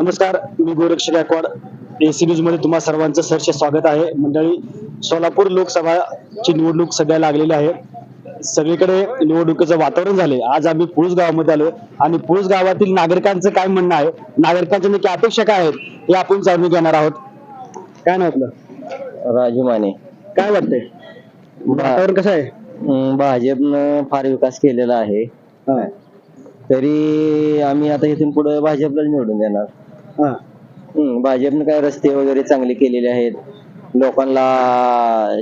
नमस्कार मी गोरक्ष गायकवाड. एसी न्यूजमध्ये तुम्हा सर्वांचं सहर्ष स्वागत आहे. मंडळी सोलापूर लोकसभाची निवडणूक सध्या लागलेली आहे. सगळीकडे निवडणुकीचं वातावरण झाले आज आम्ही पुळूस गावामध्ये आलो आणि पुळूस गावातील नागरिकांचं काय म्हणणं आहे? नागरिकांच्या नक्की अपेक्षा काय आहेत? हे आपण जाणून घेणार आहोत. काय ना आपलं? राजू माने. काय वाटतंय? वातावरण कसं आहे? भाजपनं फार विकास केलेला आहे. तरी आम्ही आता इथून पुढे भाजपलाच निवडून देणार. हा, हं, भाजपनं काय रस्ते वगैरे चांगले केलेले आहेत. लोकांना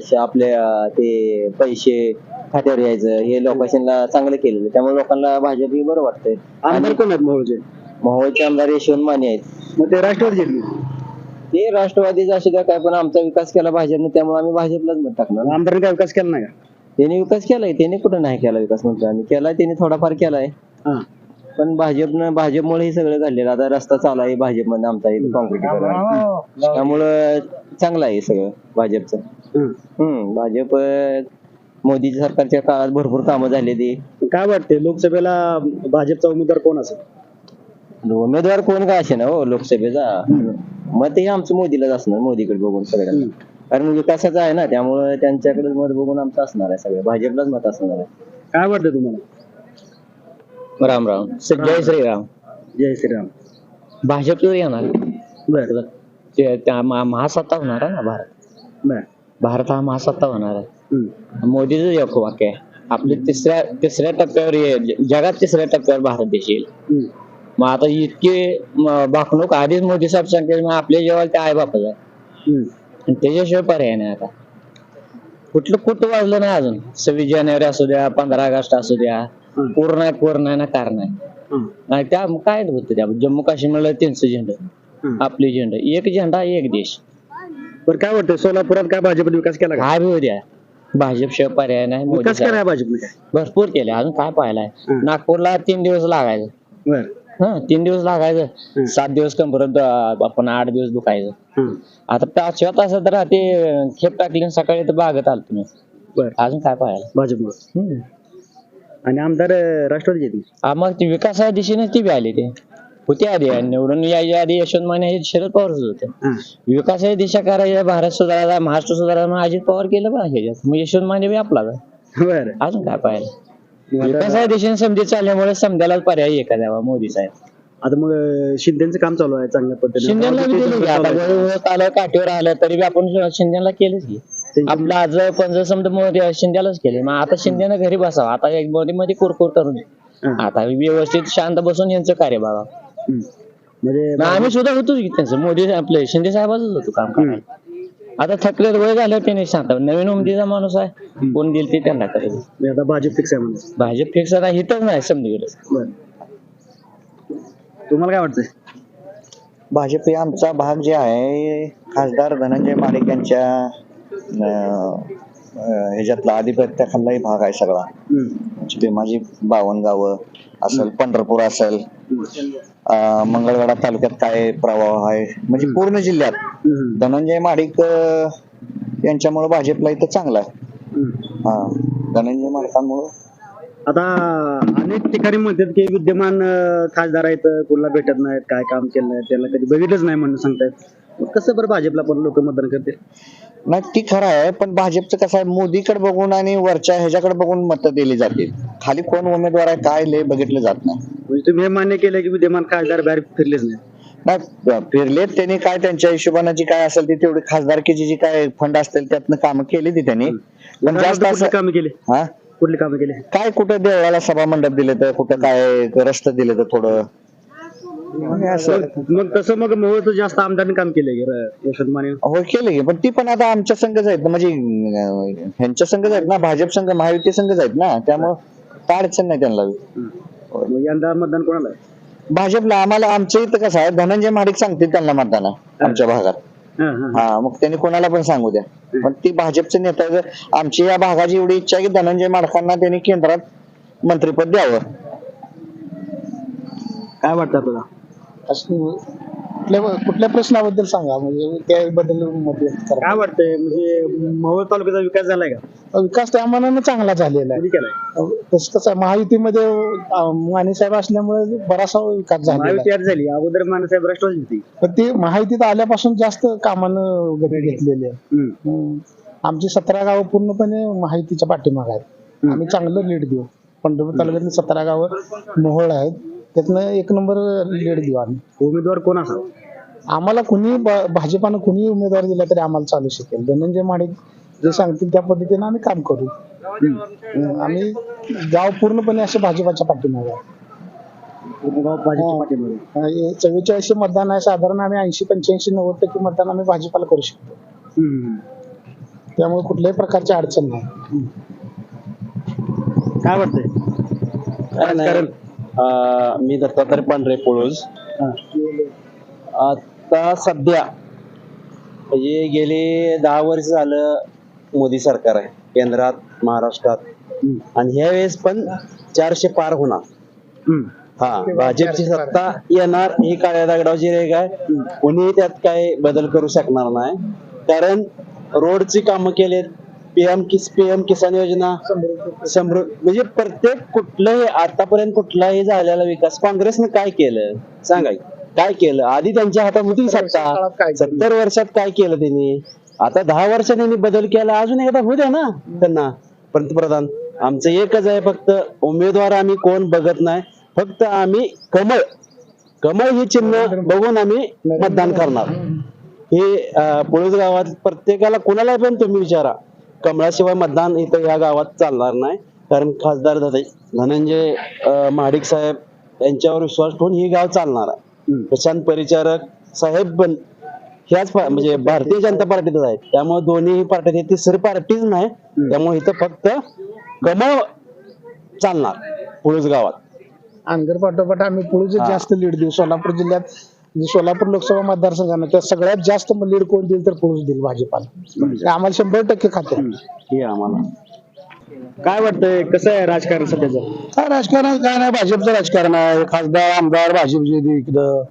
श- आपले अं, ते पैसे खात्यावर यायचं हे लोकांना चांगलं केलेलं आहे. त्यामुळे लोकांना भाजप ही बरं वाटतंय. आमदार कोण आहेत मोहोळचे? मोहोळचे आमदार यशवंत माने आहेत. मग ते राष्ट्रवादी जिंकली ते राष्ट्रवादीचा असू द्या काय पण आमचा विकास केला भाजपने त्यामुळे आम्ही भाजपलाच मत टाकणार. आमदारांनी काय विकास केला नाही का? त्यांनी विकास केलाय त्यांनी कुठं नाही केला विकास म्हणतो आम्ही. केलाय त्यांनी थोडाफार केलाय. हा. पण भाजपनं भाजपमुळे हे सगळं घडलेलं आता रस्ता चालू आहे भाजपमध्ये आमचा इथे कॉन्क्रीट त्यामुळं चांगलं आहे सगळं भाजपचं. हं. हम्म भाजप अं, मोदी सरकारच्या काळात भरपूर कामं झाली ती. काय वाटते लोकसभेला भाजपचा उमेदवार कोण असेल? उमेदवार कोण का असे ना हो लोकसभेचा. मग ते आमचं मोदीलाच असणार मोदीकडे बघून सगळ्यांना. हं. कारण विकासाचं आहे ना त्यामुळे त्यांच्याकडे मत बघून आमचं असणार आहे सगळं. भाजपलाच मत असणार आहे. काय वाटतं तुम्हाला? राम राम. जय श्रीराम. जय श्रीराम. भाजपवर येणार बर. ते त्या मा- महासत्ता होणार आहे ना भारत? बर. भारत हा महासत्ता होणार आहे. मोदीच एक वाक्य आहे आपले तिसऱ्या तिसऱ्या टप्प्यावर ये- जगात तिसऱ्या टप्प्यावर भारत देश येईल. मग आता इतके म, भाकणूक आधीच मोदी साहेब सांगते मग आपल्या जेव्हा ते आई बापच आहे. हं. आणि त्याच्याशिवाय पर्याय नाही आता. कुठलं कुठं वाजलं नाही अजून? सव्वीस जानेवारी असू द्या पंधरा ऑगस्ट असू द्या. पूर्ण आहे पूर्ण आहे ना कारण आहे. हं. नाही त्या काय होतं त्या? जम्मू काश्मीरला त्यांचं झेंडा. आपले झेंडा. एक झेंडा एक देश. बरं काय वाटतं सोलापुरात काय भाजपने विकास केला का? काय बी द्या भाजपशिवाय पर्याय नाही. मोदी विकास साहेब. केलाय भाजपने काय? भरपूर केले. अजून काय पाहायलाय हं. नागपूरला तीन दिवस लागायचं. बर. हं तीन दिवस लागायचं. सात दिवस कंपरत आपण आठ दिवस दुखायचं. हं. आता पाचव्या तासात तर ते खेप टाकली आणि सकाळी तर बागत आलो तुम्ही बर. अजून काय पाहायला? भाजपमुळे. हं. आणि आमदार अं, राष्ट्रवादी येतील हा, मग ती विकासा दिशेने ती बी आली ते. होते आधी आणि निवडून यायच्या आधी यशवंत माने हे शरद पवारच होते. हं. विकासाची दिशा करायची भारत सुधारायचा महाराष्ट्र सुधारायचा मग अजित पवार केलं बा ह्याच्यात मग यशवंत माने बी आपला बर. अजून काय पाहायला? मग आता- विकासाच्या दिशेने समजी चालल्यामुळे समजायला पर्याय एका द्यावा मोदी साहेब. आता मग अं, शिंदेचं काम चालू आहे चांगल्या पद्धतीने. शिंदेला बी दिलं की आता काठीवर आलं तरी बी आपण शिंदेला केलंच की. आपलं आज पंज समजा मोदी शिंदेलाच केले मग आता शिंदेनं घरी बसावं. आता एक मध्ये मध्ये कुरकुर करून. हं. आता व्यवस्थित शांत बसून यांचं कार्य बघा. म्हणजे आम्ही सुद्धा होतोच की त्यांचं. मोदी आपले शिंदे साहेबाच होतो काम करायला. आता थकले वय झालं त्याने सांगता नवीन उमदीचा माणूस आहे. कोण दिल ते त्यांना करेल आता भाजप फिक्स आहे म्हणजे भाजप फिक्स आता हितच नाही समजून बर. तुम्हाला काय वाटतंय? भाजप हे आमचा भाग जे आहे खासदार धनंजय माडिक यांच्या ह्याच्यातला आधिपत्याखाललाही भाग आहे सगळा. म्हणजे भीमाजी बावन गावं असेल पंढरपूर असेल मंगळवेढा तालुक्यात काय प्रवाह आहे म्हणजे पूर्ण जिल्ह्यात. धनंजय माडिक यांच्यामुळे भाजपला इथं चांगला आहे. हा धनंजय माडिकांमुळं आता अनेक ठिकाणी म्हणतात की विद्यमान अं, खासदार आहेत कोणाला भेटत नाहीत काय काम केलं नाही त्याला कधी बघितलंच नाही म्हणून सांगतायत. मग कसं बरं भाजपला पण लोक मतदान करते नाही ती खरं आहे पण भाजपचं कसं आहे मोदीकडे बघून आणि वरच्या ह्याच्याकडे बघून मतं दिली जातील. खाली कोण उमेदवार आहे काय लय बघितलं जात नाही. म्हणजे तुम्ही हे मान्य केलं की विद्यमान खासदार बाहेर फिरलेच नाही नाही फिरलेत त्यांनी काय त्यांच्या हिशोबाने जी काय असेल ती तेवढी खासदारकीची जी काय फंड असतील त्यातनं कामं केली ती त्यांनी. पण जास्त असं कामं केली? हा? कुठली कामं केली काय कुठं देवळाला सभा मंडप दिले तर कुठं काय रस्ते दिले तर थोडं? म्हणजे असं मग तसं मग मोहचं जास्त आमदारांनी काम केलंय की र- यशवंत माने? हो केलं की पण ती पण आता आमच्या संघच आहेत ना, म्हणजे अं, ह्यांच्या संघच आहेत ना भाजप संघ महायुती संघच आहेत ना त्यामुळं काय अडचण नाही त्यांना. मग यंदा मतदान कोणाला आहे? भाजपला आम्हाला आमच्या इथं कसं आहे धनंजय महाडिक सांगतील त्यांना मतदान आहे आमच्या भागात. हां, मग त्यांनी कोणाला पण सांगू द्या. पण ती भाजपचे नेता आहेत. आमची या भागाची एवढी इच्छा आहे की धनंजय माडकांना त्यांनी केंद्रात मंत्रिपद द्यावं. काय वाटतं तुला? कुठल्या कुठल्या प्रश्नाबद्दल सांगा? म्हणजे त्याबद्दल मत व्यक्त करा. काय वाटतंय? म्हणजे मोहोळ तालुक्याचा विकास झालाय का? विकास त्या मनानं चांगला झालेला आहे. कधी केलाय. तसं कसं आहे, महायुतीमध्ये अं, माने साहेब असल्यामुळे बराचसा विकास झालेला आहे. महायुती आज झाली. अगोदर मानसाहेब राष्ट्रवादी होती. पण ते महायुतीत आल्यापासून जास्त कामानं गती घेतलेली आहे. हम्म. आमची सतरा गावं पूर्णपणे माहितीच्या पाठीमाग आहेत. आम्ही चांगलं लीड देऊ. पंढरपूर तालुक्यातली सतरा गावं मोहोळ आहेत. त्यातनं एक नंबर लीड देऊ आम्ही उमेदवार कोण असावा? आम्हाला कुणी भाजपानं कुणी उमेदवार दिला तरी आम्हाला चालू शकेल. धनंजय माडिक जे सांगतील त्या पद्धतीने आम्ही काम करू. हम्म. आम्ही गाव पूर्णपणे असे भाजपाच्या पाठीमागे चव्वेचाळीसशे मतदान आहे. साधारण आम्ही ऐंशी पंच्याऐंशी नव्वद टक्के मतदान आम्ही भाजपाला करू शकतो. त्यामुळे कुठल्याही प्रकारची अडचण नाही. काय वाटतंय? अं, मी दत्तात्रय पांढरे पोळूस आता सध्या म्हणजे गेले दहा वर्ष झालं मोदी सरकार आहे केंद्रात महाराष्ट्रात. आणि ह्या वेळेस पण चारशे पार होणार. हा भाजपची सत्ता येणार ही काळ्या दगडावची रेग आहे. कोणीही त्यात काय बदल करू शकणार नाही. कारण रोडची कामं केलेत पीएम किस पीएम किसान योजना? समृद्ध म्हणजे प्रत्येक कुठलंही आतापर्यंत कुठलाही झालेला विकास काँग्रेसनं काय केलं? सांगा काय केलं? आधी त्यांच्या हातात होती सत्ता? सत्तर वर्षात काय केलं त्यांनी? आता दहा वर्षात त्यांनी बदल केला. अजून एकदा होऊ द्या ना त्यांना. पंतप्रधान आमचं एकच आहे फक्त उमेदवार आम्ही कोण बघत नाही. फक्त आम्ही कमळ. कमळ हे चिन्ह बघून आम्ही मतदान करणार. हे पुळूस गावात प्रत्येकाला कोणाला पण तुम्ही विचारा. कमळाशिवाय मतदान इथं या गावात चालणार नाही. कारण खासदार धन- धनंजय महाडिक साहेब यांच्यावर विश्वास ठेवून हे गाव चालणार आहे. प्रशांत परिचारक साहेब पण ह्याच म्हणजे भारतीय जनता पार्टीतच आहेत. त्यामुळे दोन्ही पार्टीत हे तिसरी पार्टीच नाही. त्यामुळे इथं फक्त कमळ चालणार पुळूस गावात. अनगर पाठोपाठ आम्ही पुढे. जास्त लीड देऊ. सोलापूर जिल्ह्यात म्हणजे सोलापूर लोकसभा मतदारसंघानं त्या सगळ्यात जास्त लीड कोण देईल तर पुरुष देईल भाजपाला. ते आम्हाला शंभर टक्के खाते. हे आम्हाला. काय वाटतंय कसं आहे राजकारण सध्याचं? काय राजकारण काय नाही भाजपचं राजकारण आहे. खासदार आमदार भाजपचे ते इकडं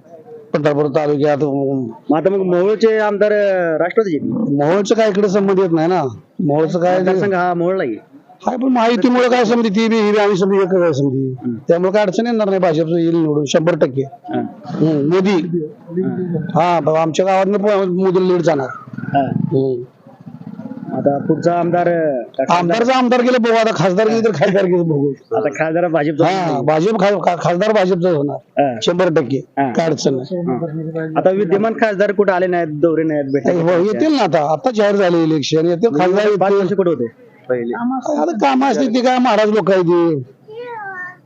पंढरपूर तालुक्यात मग आता मग मोहोळचे आमदार अं, राष्ट्रवादीचे मोहोळचं काय इकडे संबंध येत नाही ना. मोहोळचं काय मतदारसंघ हा मोहोळला आहे हाय पण माहितीमुळे काय समजी ती बी ही बी आम्ही समजी एकच आहे समजी. त्यामुळे काय अडचण येणार नाही भाजपचं येईल निवडून शंभर टक्के. हम्म, मोदी. हा बाबा आमच्या गावात मोदी लीड जाणार. हा. हम्म. आता पुढचा आमदार अं, का खासदार? आमदारचा आमदार गेलं बघू आता खासदार गेलं तर खासदार गेलं बघू. आता खासदार भाजप हा भाजप खा- खा- खासदार भाजपचा होणार. शंभर टक्के. हा. काय अडचण नाही. आता विद्यमान खासदार कुठे आले नाहीत दौरे नाहीत भेटले हो, येतील ना आता. आता जाहीर झाले इलेक्शन येतील खासदार पाच येतील. वर्ष कुठे होते? पहिले. आता काम असते ते काय महाराज लोक आहे ते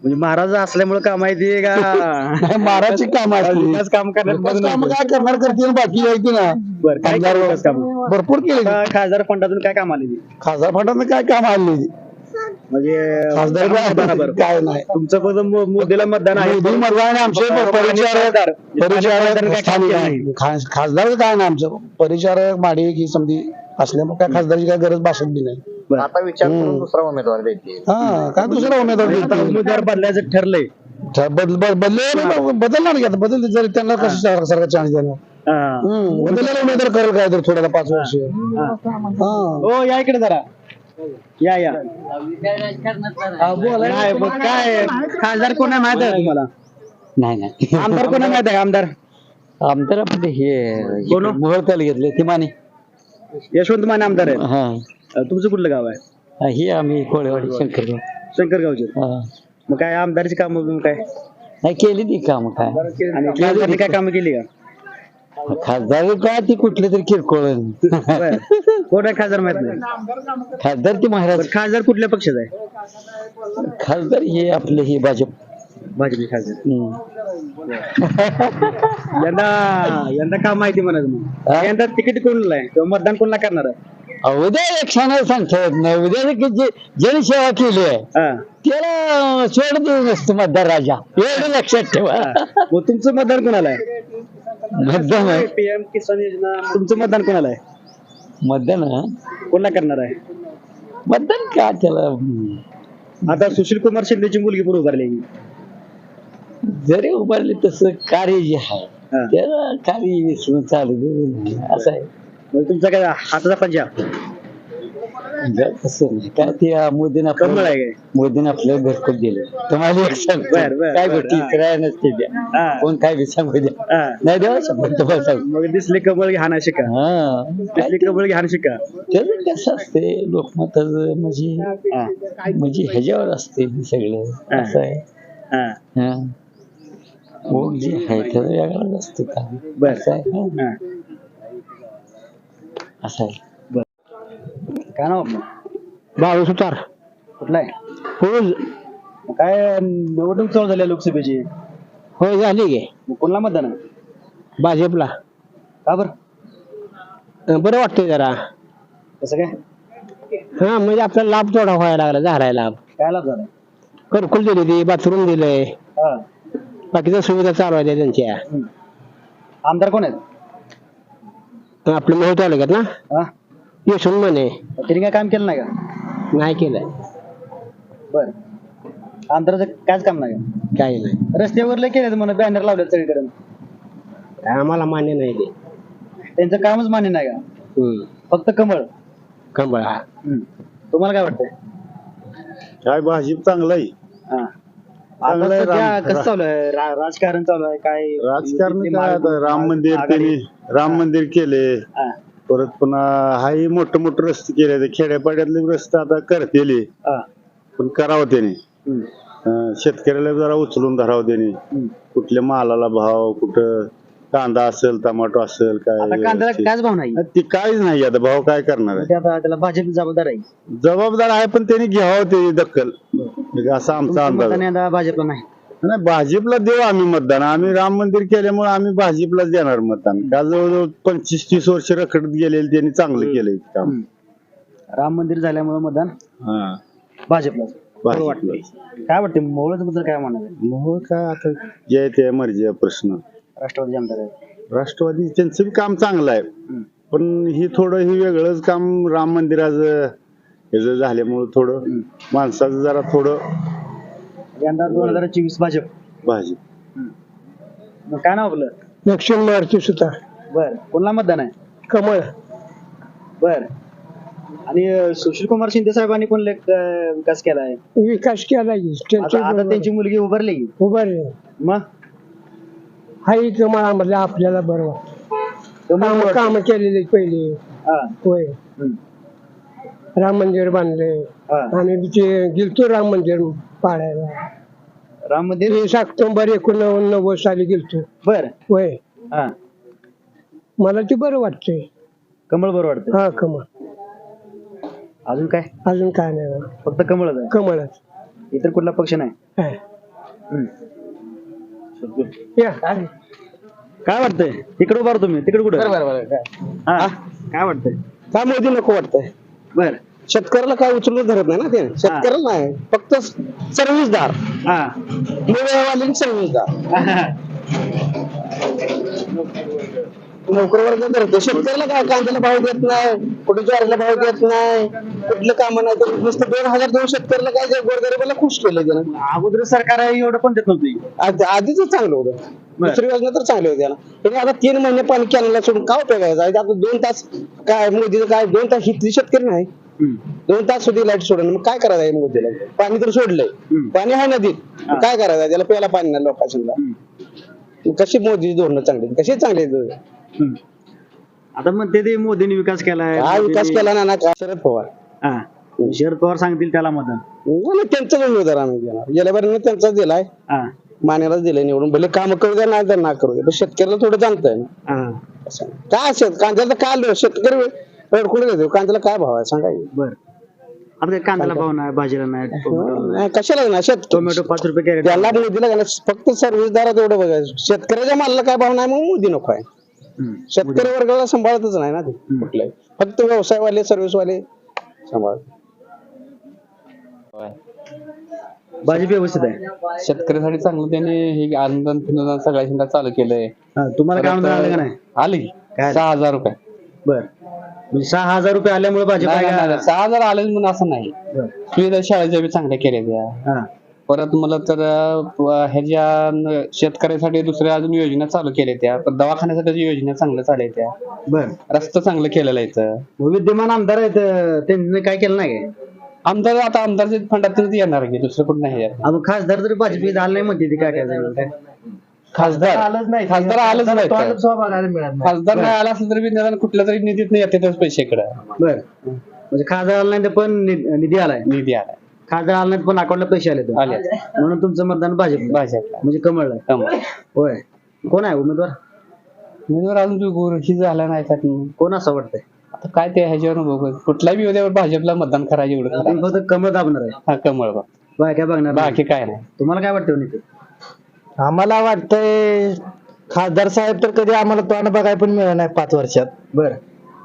म्हणजे महाराज असल्यामुळे काम आहे ते का? नाही, महाराजची काम असते काम करण्यात विकास बघून कामं काय करणार करतील बाकी आहे की ना बरं काय आमदार केलं कामं? भरपूर केले. आता खासदार फंडातून काय काम आले ती? खासदार फंडात काय काम आले म्हणजे खासदार बरोबर. काय नाही. तुमचं फक्त मो- मोदीला मतदान आहे. मोदी आमचे परिचारक परिचारक स्थानिक आहे. खास- खासदार काय ना आमचं. परिचारक माडी की समधी असल्यामुळे काय खासदारची काय गरज भासवली नाही. आता विचार. करून दुसरा उमेदवार द्यायचे हा काय दुसरा उमेदवार आता देतील? उमेदवार बदलायचं ठरलंय. ठर- बद- बद- बदले बदलणार की आता? बदल जर त्यांना कसं सारखा सारखा चान्स देणार? हा. हम्म, बदललेला उमेदवार करेल काय तर थोड्याला पाच वर्ष? हा. हा. हो या इकडे जरा. या या. नाही, मग काय खासदार कोण आहे माहीत आहे तुम्हाला? नाही नाही. आमदार कोण आहे माहीत आहे आमदार? आमदार आपले हे कोण? मोहोळ घेतले ते माने यशवंत माने आमदार आहेत. हा. अं, तुमचं कुठलं गाव आहे? ही आम्ही कोळेवाडी शंकरगाव. शंकरगावचे. हा. मग काय आमदारची कामं काय? नाही केली ती काम काय. आणि खासदारने काय कामं केली का? खासदार काय ती कुठले तरी किरकोळ. बरं. कोण आहे खासदार माहीत नाही? खासदार ती महाराज. बरं, खासदार कुठल्या पक्षाचा आहे? खासदार हे आपले हे भाजप. भाजपी खासदार. हम्म. यंदा यंदा काम माहिती म्हणायचं मग हा? यंदा तिकीट कोणला आहे? किंवा मतदान कोणला करणार आहे? उद्या एक सांगायला सांगता येत नाही उद्या जे- जे जनसेवा केली आहे हा. त्याला सोड देऊ नसतो मतदार राजा एवढं लक्षात ठेवा. मग तुमचं मतदान कोणाला आहे मतदान आहे. पीएम किसान योजना तुमचं मतदान कोणाला आहे मतदान आहे. कोणला करणार आहे मतदान का त्याला हम्म. आता सुशील कुमार शिंदेची मुलगी पण उभारली आहे. जरी उभारले तसं कार्य जे आहे हा. त्याला काही विसरून चालू दे. असं आहे म्हणजे तुमचा काय हाताचा पंजा तसं नाही काय ते मोदीनं कमळ आपलं आहे काय मोदीनं आपलं घरकुल दिलं तुम्हाला एक सांगतो बर, बर, काय बर, हा. करायला नसते द्या. कोण काय बी सांगू द्या हा. नाही देवा शंभर तुम्हाला सांगतो मग दिसले कमळ घ्या ना शिका हा दिसले कमळ घ्या ना शिका त्याचं कसं असते लोकमताचं म्हणजे हा. म्हणजे ह्याच्यावर असते हे सगळं असं आहे हा. हा जे आहे त्याचं वेगळंच असतं का बर. असं आहे हा. हा. असं आहे काय नाव आपलं? बाळू सुतार. कुठला आहे? हो काय निवडणूक चालू झाली आहे लोकसभेची. होय झाली गे मग कोणला मतदान आहे? भाजपला. का बरं? बरं वाटतंय जरा. कसं काय? हा म्हणजे आपल्याला लाभ थोडा व्हायला लागला झालाय लाभ. काय लाभ झाला? घरकुल दिली ती बाथरूम दिलंय हा. बाकीच्या सुविधा चालू आहेत त्यांच्या. आमदार कोण आहेत? आपलं मोह तालुक्यात ना? हा. यशवंत म्हणे. त्यांनी काय काम केलं नाही का? नाही केलंय. बर. आमदाराचं कायच काम नाही का? काही नाही. रस्त्यावर लय केले म्हणून बॅनर लावले सगळीकडे. काय आम्हाला मान्य नाही ते. त्यांचं कामच मान्य नाही का? हम्म. फक्त कमळ कंबळ हा. हम्म. तुम्हाला काय वाटतंय? काय भाजीप चांगलं आहे. हा. आता चांगलं आहे सध्या राम- कसं चालू आहे? रा- राजकारण चालू आहे? काय राजकारण काय आता? राम मंदिर आघाडी- त्यांनी राम मंदिर केले. हा, परत पुन्हा हाही मोठे मोठे रस्ते केले ते खेड्यापाड्यातले रस्ते आता करतेल. हा. पण करावं त्याने. हम्म, अं, शेतकऱ्याला जरा उचलून धरावं त्याने. कुठल्या मालाला भाव कुठं कांदा असेल टमाटो असेल आता काय कायच भाव नाही. ती काहीच नाही आता. भाव काय करणार आहे? ते आता त्याला भाजप जबाबदार आहे. जबाबदार आहे पण त्यांनी घ्यावं ते दखल. म्हणजे असा आमचा अंदाज आहे. भाजपला नाही. नाही भाजपला देऊ आम्ही मतदान. आम्ही राम मंदिर केल्यामुळे आम्ही भाजपलाच देणार मतदान. का जवळजवळ पंचवीस तीस वर्ष रखडत गेलेले त्यांनी चांगलं केलंय काम. राम मंदिर झाल्यामुळे मतदान हा. भाजपला भाजपला काय वाटते मोहळच बद्दल काय आहे मग काय आता जे ते मर्जी आहे प्रश्न. राष्ट्रवादी आमदार राष्ट्रवादी त्यांचं बी काम चांगलं आहे. पण ही थोडं ही वेगळंच काम राम मंदिराचं ह्याचं झाल्यामुळं थोडं माणसाचं जरा थोडं यंदा दोन हजार चोवीस भाजप. भाजप. मग काय नाव आपलं? दक्षिण मारुती सुतार. बर. कोणला मतदान आहे? कमळ. बर. आणि अं, सुशील कुमार शिंदे साहेबांनी अं, विकास केला आहे? विकास केला की. आता आता त्यांची मुलगी उभारली की. उभारले. मग? हा मला म्हटलं आपल्याला बरं वाटतं. कमळ काम. काम केलेले पहिले. हा, होय. हम्म, राम मंदिर बांधले. हा. आणि तिथे गेलतो राम मंदिर. पाडायला राम मंदिर तेवीस ऑक्टोबर एकोणनव्वद साली गेलतो. बर. होय. हा. मला ते बरं वाटतंय. कमळ बरं वाटतं हा कमळ. अजून काय? अजून काय नाही. फक्त कमळच आहे. कमळच. इतर कुठला पक्ष नाही? हा. हम्म. या. काय? वाटतंय? तिकडे उभार तुम्ही. तिकडे कुठे? हा. काय वाटतंय? काय मोदी नको वाटतंय. बर. शेतकऱ्याला काय उचलून धरत नाही ना ते? शेतकऱ्याला नाही. फक्त सर्व्हिसदार. हा. मिळवाले सर्व्हिसदार. नोकर वर्ग धरतो. शेतकऱ्याला काय कांद्याला भाव देत नाही कुठे ज्वारीला भाव देत नाही कुठलं काम नाही. तर नुसतं दोन हजार दोन शेतकऱ्याला काय ते गोरगरिबाला खुश केलं त्यानं? अगोदर सरकार आहे एवढं पण देत नव्हती. आधी- आधीच चांगलं होतं. दुसरी योजना तर चांगली होती त्याला तरी आता तीन महिने पाणी कॅनलला सोडून का उपयोग आहे? आता दोन तास काय मोदीचं काय दोन तास हितली शेतकरी नाही. दोन तास सुधी लाइट सोडून मग काय करायचं आहे मोदीला? पाणी तर सोडलंय. पाणी आहे नदीत. मग काय करायचं आहे? त्याला प्यायला पाणी नाही लोकांना. कशी मोदी धोरणं चांगली कशी चांगली आहेत? आता म्हणते ते मोदींनी विकास केलाय. काय विकास मोदींनी- केला ना ना काय शरद पवार. हा. शरद पवार सांगतील त्याला मतदान बोला त्यांचाच उमेदवार आम्ही देणार. गेल्या बारीनं त्यांचाच दिलाय. हा. मान्यालाच दिलाय निवडून. भले काम करू द्या नाही तर ना करू द्या. पण शेतकऱ्याला थोडं जाणतंय ना. हा. असं. काय असेल कांद्याला काय आलं शेतकरी रडकुडे देतो कांद्याला काय भाव आहे? सांगा की. बर. आता काय कांद्याला भाव नाही भाजीला नाही टोमॅटो नाही, कशाला ना शेत टोमॅटो पाच रुपये कॅरेट. त्याला मोदीला का ना फक्त सर्व्हिसदारात एवढं बघायचं शेतकऱ्याच्या मालाला काय भाव नाही मग मोदी नको आहे. शेतकरी वर्गाला सांभाळतच नाही ना ते कुठलंही. फक्त व्यवसायवाले सर्व्हिसवाले सांभाळ भाजी व्यवस्थित आहे. शेतकऱ्यासाठी चांगलं त्याने हे अनुदान फिनुदान सगळ्या चालू केलंय. हा, तुम्हाला काय अनुदान आलं का नाही? आले? सहा हजार रुपये. बर. म्हणजे सहा हजार रुपये आल्यामुळे भाजी नाही, नाही, नाही, सहा हजार आले म्हणून असं नाही. सुविधा शाळेच्या बी चांगल्या केल्या त्या. परत मला तर अं, ह्याच्या न- शेतकऱ्यासाठी दुसऱ्या अजून योजना चालू केल्या त्या. दवाखान्यासाठी योजना चांगल्या चालल्या त्या. बर. रस्ता चांगलं केलेलं आहे इथं. विद्यमान आमदार आहेत अं, त्यांनी काय केलं नाही काय? आमदार आता आमदारच्या फंडातूनच येणार की दुसरं कुठं नाही येणार. अहो, खासदार तरी भाजप झालं नाही म्हणते ती काय काय झालं काय? खासदार. आलंच नाही. खासदार आलंच नाही. तर. तोंडात सुद्धा बघायला मिळत नाही. खासदार नाही आला असेल तरी बी निदान कुठल्या तरी निधीत येतातच पैसे इकडं. बर. म्हणजे खासदार आला नाही तर पण नि- निधी आलाय. निधी आला खासदार आला नाही पण अकाउंटला पैसे आले तर. आले म्हणून तुमचं मतदान भाजप भाजपला. म्हणजे कमळला. कमळ. होय. कोण आहे उमेदवार? उमेदवार अजून जो गोरखी झाला नाही त्यात कोण असं वाटतंय? आता काय ते ह्याच्यावर बघू. कुठल्याही विरोधावर भाजपला मतदान करायचं एवढं. तुम्ही फक्त कमळ दाबणार आहे. हा कमळ बघ. बाय काय बघणार नाही. बाकी काय नाही. तुम्हाला काय वाटतं नितीन? आम्हाला वाटतंय खासदार साहेब तर कधी आम्हाला तोंड बघायला पण मिळत नाही पाच वर्षात. बर.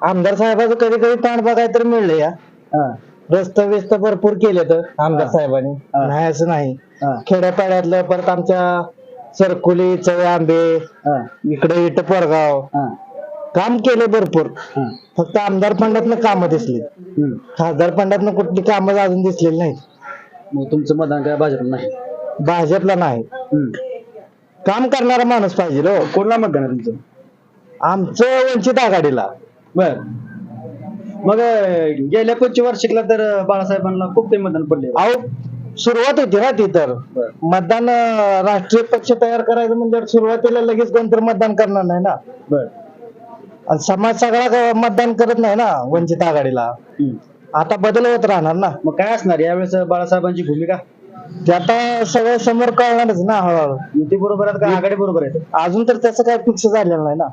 आमदार साहेबाचं कधी कधी तोंड बघायला तर मिळलं या. रस्त व्यस्त भरपूर केले तर आमदार. साहेबांनी. नाही असं नाही. खेड्यापाड्यातलं परत आमच्या सरकुली चवे आंबे इकडे इट परगाव. काम केले भरपूर. फक्त आमदार फंडातनं कामं दिसली. खासदार फंडातनं कुठली कामं अजून दिसलेली नाहीत. मग तुमचं मतदान काय भाजपला नाही? भाजपला नाही. काम करणारा माणूस पाहिजे हो. कोणला मतदान आहे तुमचं? आमचं वंचित आघाडीला. बर. मग अं, गेल्या पंचवार्षिकला तर अं, बाळासाहेबांना खूप ते मतदान पडले? अहो सुरुवात होती ना ती तर. बर. मतदान अं, राष्ट्रीय पक्ष तयार करायचं म्हणजे सुरुवातीला लगेच कोणतरी मतदान करणार नाही ना. बर. आणि समाज सगळा मतदान करत नाही ना वंचित आघाडीला. हम्म. आता बदल होत राहणार ना. मग काय असणार? यावेळेस बाळासाहेबांची भूमिका? ते आता सगळं समोर कळणारच ना हळूहळू. युती बरोबर आहेत का? आघाडी बरोबर आहेत? अजून तर त्याचं काय फिक्स झालेलं नाही ना.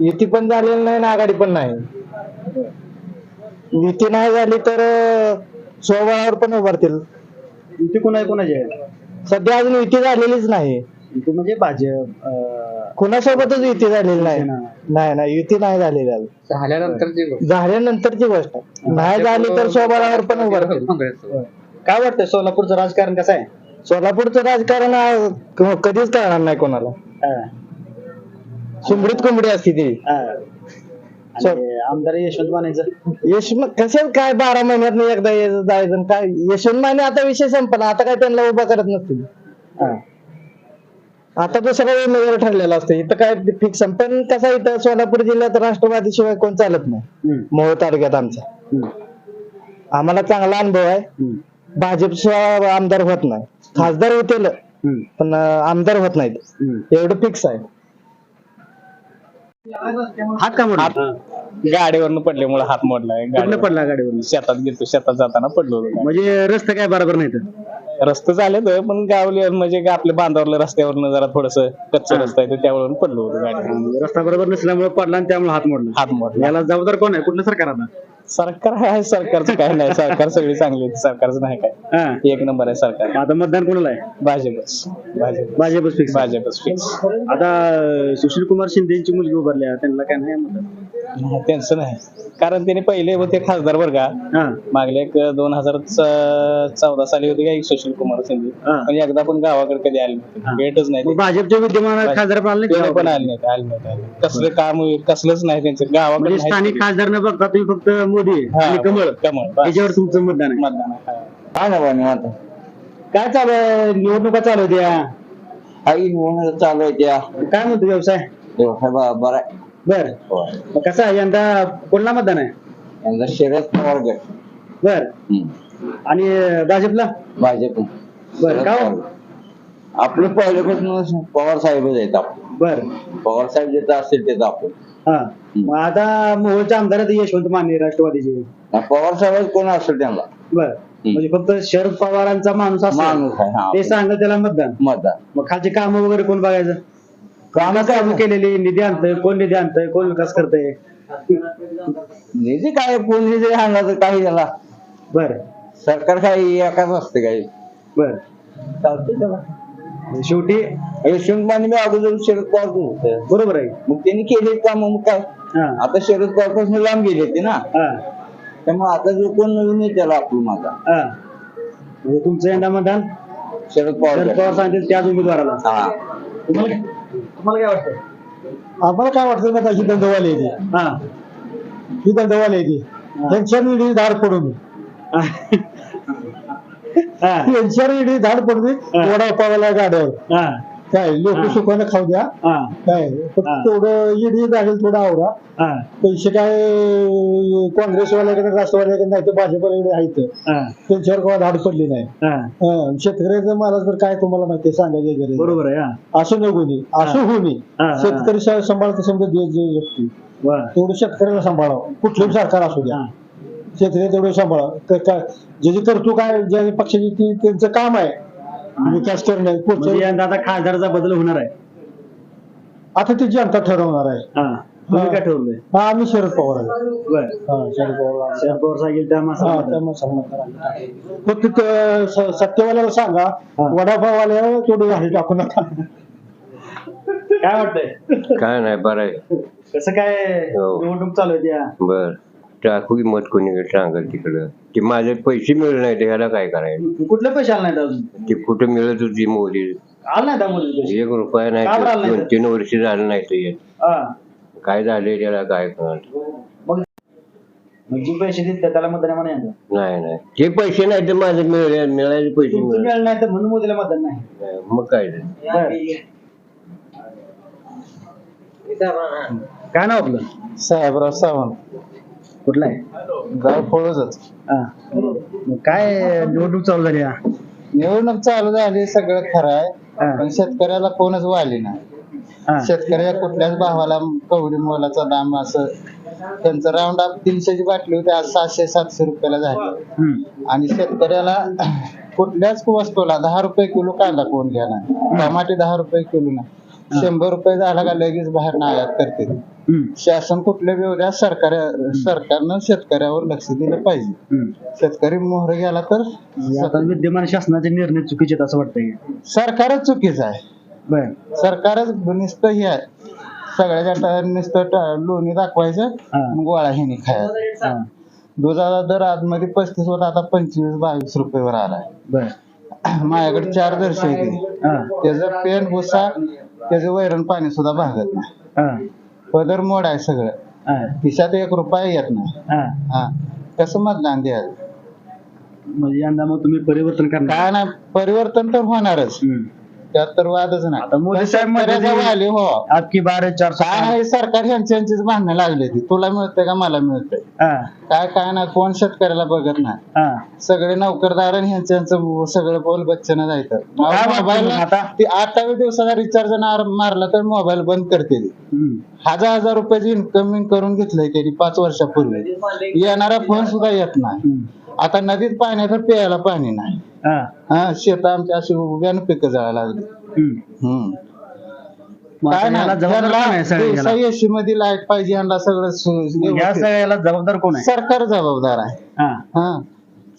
युती पण झालेली नाही ना आघाडी पण नाही. युती नाही झाली तर अं, स्वबळावर पण उभारतील. युती कोणा कोणाची आहे? सध्या अजून युती झालेलीच नाही. युती म्हणजे भाजप अं, कुणासोबतच युती झालेली नाही. शिवसेना. नाही. नाही युती नाही झालेली अजून. झाल्यानंतर झाल्यानंतरची गोष्ट. नाही झाली तर स्वबळावर पण उभारतील. काँग्रेस काय वाटतं सोलापूरचं राजकारण कसं आहे? सोलापूरचं राजकारण आ, क- कधीच कळणार नाही कोणाला. हा, सुमडीत कुंबडी असते ती. हा. आणि आमदार यशवंत मानेचं. यश कशात काय बारा महिन्यात एकदा जायचं आणि काय यशवंत माने आता विषय संपला. आता काय त्यांना उभा करत नसतील. आता दुसरा उमेदवार ठरलेला असतो. इथं काय फिक्स पण कसं इथं सोलापूर जिल्ह्यात राष्ट्रवादी शिवाय कोण चालत नाही. मोहोळ तालुक्यात हम्म, आम्हाला चांगला अनुभव आहे. हम्म, भाजप शिवाय आमदार होत नाही. खासदार होतील पण आमदार होत नाहीत. एवढं फिक्स आहे. हात का मोडला? गाडीवरनं पडल्यामुळे हात मोडलाय गाडी पडला गाडीवरून? शेतात गेलो शेतात जाताना पडलो होतो. म्हणजे रस्ते काय बरोबर नाहीत? रस्ते झाले तर पण गावले म्हणजे आपल्या बांधावरल्या रस्त्यावरनं जरा थोडस कच्चा रस्ता आहे तर त्यावरून पडलो होतो गाडी रस्ता बरोबर नसल्यामुळे पडला आणि त्यामुळे हात मोडला. हात मोडला. याला जबाबदार कोण आहे? कुठलं सरकार आता? सरकार आहे सरकारचं काय नाही. सरकार सगळी चांगली आहेत. सरकारचं नाही काय. हा. एक नंबर आहे सरकार. आता मतदान कोणाला आहे? भाजपच. भाजप भाजपच फिक्स भाजपच फिक्स आता सुशील कुमार शिंदेची मुलगी उभारल्या त्यांना काय नाही त्यांचं नाही. कारण त्याने पहिले होते खासदार वर्गा हा. मागल्या एक दोन हजार चौदा साली होते का एक सुशील कुमार शिंदे. हा. पण एकदा पण गावाकडे कधी आले हा. नव्हते भेटच नाही. मग भाजपचे विद्यमान खासदार पण आले ते नाही पण का? आले नाहीत आले नाहीत आले नाहीत. कसलं काम कसलंच नाही त्यांचं. गावाकडे म्हणजे स्थानिक. खासदार न बघता तुम्ही फक्त मोदी आणि कमळ. कमळ बस. याच्यावर तुमचं मतदान आहे. मतदान आहे. काय ना बा आता काय चालू आहे? निवडणुका चालू होत्या काही निवडणूक चालू आहे त्या काय म्हणतो व्यवसाय? व्यवसाय बा- बरा आहे. बर. होय. मग कसं आहे? यंदा कोणला मतदान आहे? यांचा शरद पवार गट. बर. हम्म. आणि भाजपला? भाजप. बर का हो? आपलं पहिल्यापासून पवार साहेबच आहेत आपण. बर. पवार साहेब जिथं असतील तिथं आपण. हा. मग आता मोहोळचे आमदार आहेत यशवंत माने राष्ट्रवादीचे. पवार साहेब कोण असेल त्यांना? बर. म्हणजे फक्त शरद पवारांचा माणूस माणूस आहे हा. ते सांगत त्याला मतदान. मतदान. मग खालची काम वगैरे कोण बघायचं? काम काम केलेली? निधी आणतंय कोण निधी आणतंय कोण विकास करतंय? निधी काय? कोण निधी आणला तर काही त्याला. बर. सरकार काही एकाच असते काही. बर. चालते त्याला. शेवटी यशवंत माने मी अगोदर शरद पवार होतं. बरोबर आहे. मग त्यांनी केले काम मग काय? हा. आता शरद पवारपासून लांब गेले ते ना. हा. त्यामुळे आता जो कोण नवीन आहे त्याला आपण माझा हा. म्हणजे तुमचं यंदा मतदान? शरद पवार. शरद पवार सांगतील त्याच उमेदवाराला. हा. तुम्हाला तुम्हाला काय वाटतं आम्हाला काय वाटतं ना ही दंडवाली आहे ती. हा. ही दंडवाली आहे ती. त्यांच्या धार पडून. त्यांच्यावर इडी धाड पडते वडापावाला गाड्यावर काय लोक सुखानं खाऊ द्या काय फक्त. तेवढं इडी लागेल थोडं आवरा पैसे काय काँग्रेसवाल्याकडे राष्ट्रवाल्याकडे नाही तर भाजपवाल्याकडे आहेत त्यांच्यावर केव्हा धाड पडली नाही शेतकऱ्याचं मला तर काय तुम्हाला माहिती सांगायची गरज. बरोबर आहे हा असं नको असं होऊ नये. शेतकरी सांभाळतं समजा देश जे व्यक्ती वा तेवढं शेतकऱ्याला सांभाळावं कुठलंही सरकार असू द्या. शेतकरी तेवढं सांभाळा. क- काय जे जे करतो काय ज्या पक्षाची ती त्यांचं काम आहे. विकास करणे म्हणजे पुढचं यंदा आता खासदाराचा बदल होणार आहे. आता ती जनता ठरवणार आहे. हा तुम्ही हा. काय ठरवलंय? हा आम्ही शरद पवार आहे. बर. हा शरद पवार शरद पवार सांगेल त्या हा माणसाला त्यामुळे सहमत आहे. फक्त त- स- सत्तेवाल्याला सांगा. वडापाववाल्या तेवढं घाली टाकू नका. काय वाटतंय? काय नाही बरं आहे. कसं काय हो. निवडणूक चालू आहे त्या? बर. टाकू की मत कोणीकडे सांगल तिकडं. ते माझे पैसे मिळले नाही ह्याला काय करायचं? कुठले पैसे आले नाहीत अजून? ते कुठं मिळत होती मोदी आले पैसे. एक रुपया नाही नाही? दोन तीन वर्ष झालं नाही ते. हा. काय झाले त्याला काय करणार मग मग जे पैसे देत त्याला मतदान म्हणा यांचं. नाही नाही. ते पैसे नाही तर माझे मिळले मिळाले पैसे तुमचं मिळाले मिळालं नाही तर म्हणून मोदीला मतदान नाही. नाही, मग काय ते. बर. काय नाव आपलं? साहेबराव सावंत. कुठलं आहे गाव फळच हा. मग काय निवडणूक चालू झाली हा? निवडणूक चालू झाली सगळं खरं आहे. पण शेतकऱ्याला कोणच वाली नाही हा. शेतकऱ्याच्या कुठल्याच भावाला कवडी मोलाचा दाम असं त्यांचं राऊंड अप तीनशेची बाटली होती आज सहाशे सातशे रुपयाला झाली हम्म. आणि शेतकऱ्याला कुठल्याच वस्तूला दहा रुपये किलो कांदा कोण घेणार टमाटे दहा रुपये किलो ना शंभर रुपये झाला का लगेच बाहेर आयात करते. शासन कुठल्या व्यवहार सरकार सरकारनं शेतकऱ्यावर लक्ष दिलं पाहिजे. शेतकरी मोहर गेला तर आता विद्यमान शासनाचे निर्णय चुकीचे आहेत असं वाटतंय. सरकारच चुकीचं आहे. बर. सरकारच नुसतं हे आहे. सगळ्याच्या टा- नुसतं टा- लोणी दाखवायचं हा. मग गोळा हिने खायचा. हा. दुधाचा दर आतमध्ये पस्तीस होता आता पंचवीस बावीस रुपयेवर आलाय. बर. माझ्याकडे चार दर्श होते हा. त्याचं पेन भुसा त्याचं वैरण पाणी सुद्धा भागत नाही हा. पदर मोड आहे सगळं हा. खिशात एक रुपया येत नाही हा. हा कसं मतदान द्यायचं म्हणजे यंदा मग तुम्ही परिवर्तन करणार काय नाही परिवर्तन तर होणारच हम्म. त्यात तर वादच नाही. आता मोदी साहेब शेतकऱ्याचा मध्ये वाली हो. आपकी बार चार काय नाही सरकार यांची यांचीच भांडणं लागली ती. तुला मिळतंय का मला मिळतंय. काय काय नाही कोण शेतकऱ्याला बघत नाही. सगळे नोकरदार आणि ह्यांचं सगळं बोल बच्चन जायचं काय वाटतं मोबाईल मग आता? ती दिवसाचा रिचार्ज मारला तर मोबाईल बंद करते ती. हजार हजार रुपयाची इन्कमिंग करून घेतलंय त्यांनी पाच वर्षापूर्वी. येणारा फोन सुद्धा येत नाही. आता नदीत पाणी आहे तर प्यायला पाणी नाही. हा. हा शेत आमची अशी उभ्यानं पिकं जायला लागली हम्म. हम्म. मग आता काय याला जबाबदार कोण आहे सगळ्या याला? एसी मध्ये लाइट पाहिजे यांना सगळं सु- या व्यवस्थित. सगळ्याला जबाबदार कोण आहे सरकार जबाबदार आहे हा. हा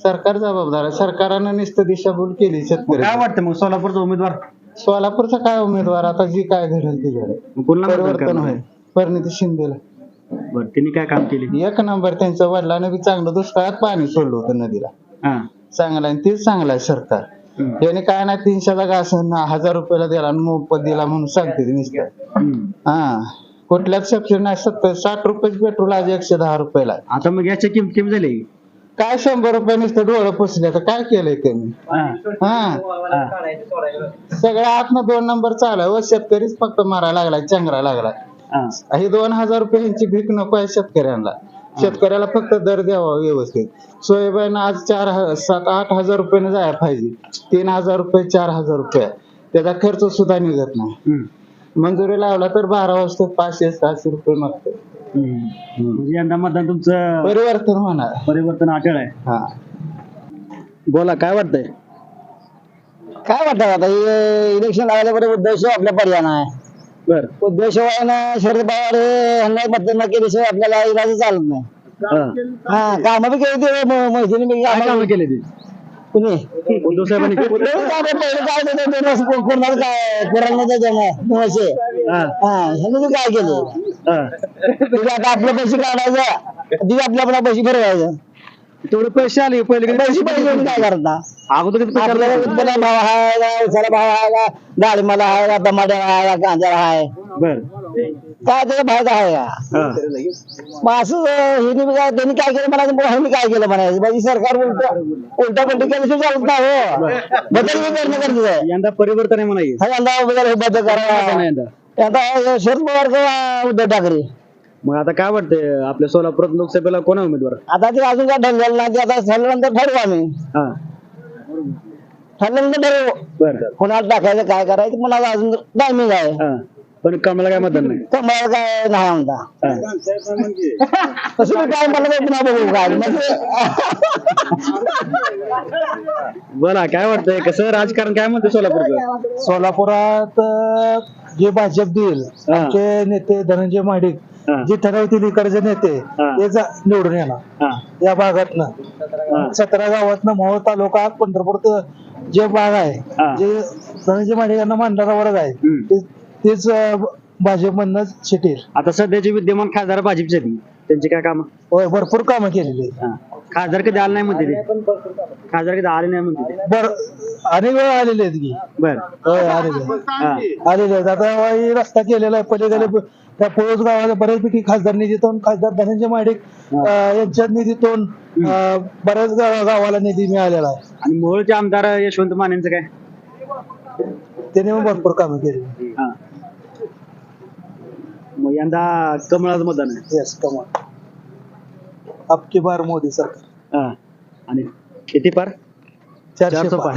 सरकार जबाबदार आहे सरकारनं नुसतं दिशाभूल केली मग शेतकरी काय वाटतं मग सोलापूरचा उमेदवार सोलापूरचा काय उमेदवार आता जी काय घडेल ती घडेल मग कोणाला मतदान परिवर्तन करणार? होईल परिणिती शिंदेला बरं त्यांनी काय काम केले एक नंबर त्यांच्या वडिलांनी बी चांगलं दुष्काळात पाणी सोडलं होतं नदीला हा चांगलं आहे तेच चांगलं आहे सरकार. याने काय नाही तीनशेचा घास न हजार रुपयाला दिला आणि मोफत दिला म्हणून सांगते नुसतं. हा कुठल्याच सबसिडी नाही सत्तर साठ रुपये पेट्रोल आज एकशे दहा रुपयाला आहे. आता मग याच्या किंमत झाली काय शंभर रुपये नुसतं डोळं पुसले तर काय केलंय त्यांनी हा. हा हा. सगळ्या आतनं दोन नंबर चालू व शेतकरीच फक्त मारायला लागलाय चंगरा लागलाय हा. हे दोन हजार रुपये ह्यांची भीक नको आहे शेतकऱ्यांना शेतकऱ्याला फक्त दर द्यावा व्यवस्थित. सोयाबीन आज चार सात आठ हजार रुपयाने जायला पाहिजे. तीन हजार रुपये चार हजार रुपये. त्याचा खर्च सुद्धा निघत नाही. मंजुरी लावला तर बारा वाजता पाचशे सहाशे रुपये मागतो. हम्म. म्हणजे यंदा मतदान तुमचं परिवर्तन होणार. परिवर्तन अटळ आहे. हा. बोला काय वाटतंय? काय वाटतं आता? हे इलेक्शन लावायला बरं उद्धव आपल्या पर्याय नाही. बर. शिवाय शरद पवार हे ह्यांना मतदान केल्याशिवाय आपल्याला इलाज चालत नाही. हा. काम बी केली ते मैत्रिणी काय कामं कामं केले ते? कुणी उद्धव साहेबांनी काय कोणाला कोणाला हा. हा ह्यांनी काय केलं? हा. तिथे आता आपले पैसे काढायचं. तिथे आपल्या आपल्या पैसे फिरवायचं. तेवढे पैसे आले पहिले पैसे पैसे काय करता? अगोदर किती पैसे आपल्याला आले? उत्पन्न भाव आहे का उसाला भाव आहे का डाळिंबाला आहे का टमाट्याला आहे का आहे. बर. काय त्याचा फायदा आहे का? हा. मग असं हिने बी काय त्यांनी काय केलं म्हणायचं? मग ह्यांनी काय केलं म्हणायचं? म्हणजे सरकार उलटा उलटा पलटी केल्याशिवाय चालत नाही हो. बदल बी करणं गरजेचं आहे. यंदा परिवर्तन आहे म्हणाय हा यंदा बदल बदल करा यंदा आता शरद पवार किंवा उद्धव ठाकरे. मग आता काय वाटतंय आपल्या सोलापूर लोकसभेला कोण आहे उमेदवार? आता ते अजून काय ठरलेलं नाही ते आता ठरल्यानंतर ठरवू आम्ही. हा. ठरल्यानंतर ठरवू. बर. कोणाला टाकायचं काय करायचं मला अजून टायमिंग आहे. हा. पण कमळाला काय मतदान नाही? तर मला काय नाही म्हणता हा. तसं मी काय मला काय पुन्हा बघू काय. म्हणजे बोला काय वाटतंय कसं राजकारण काय म्हणते सोलापूरचं? सोलापुरात अं, जे भाजप देईल हा. आमचे नेते धनंजय महाडिक. जे ठरवतील इकडचे नेते. ते जा- निवडून येणार. हा. या भागातनं. सतरा गावातनं मोहोळ तालुका पंढरपूर जे भाग. आहे जे धनंजय महाडिक यांना मंडळावरच आहे हम्म. ते- तेच अं, भाजपमधनं शिटेल. आता सध्याचे विद्यमान खासदार भाजपचे आहेत. त्यांची काय काम? होय भरपूर कामं केलेली आहेत. खासदार कधी आले नाही म्हणते ते? खासदार कधी आले नाही म्हणते ते? बर अनेक वेळा आलेले आहेत की. बर. होय आलेले आहेत. हा. आलेले आहेत. आता हे रस्ता केलेला आहे. पलीकडे ब- त्या पोळस गावाला बऱ्याचपैकी खासदार निधीतून खासदार धनंजय महाडिक अं, यांच्या निधीतून बऱ्याच गावा- गावाला निधी मिळालेला आहे. आणि मोहोळचे आमदार यशवंत मानेंचं काय? त्याने पण भरपूर कामं केली. हा. मग यंदा कमळाचं मतदान आहे. येस कमाल अबकी बार मोदी सरकार. हा. आणि किती पार? चारशे पार.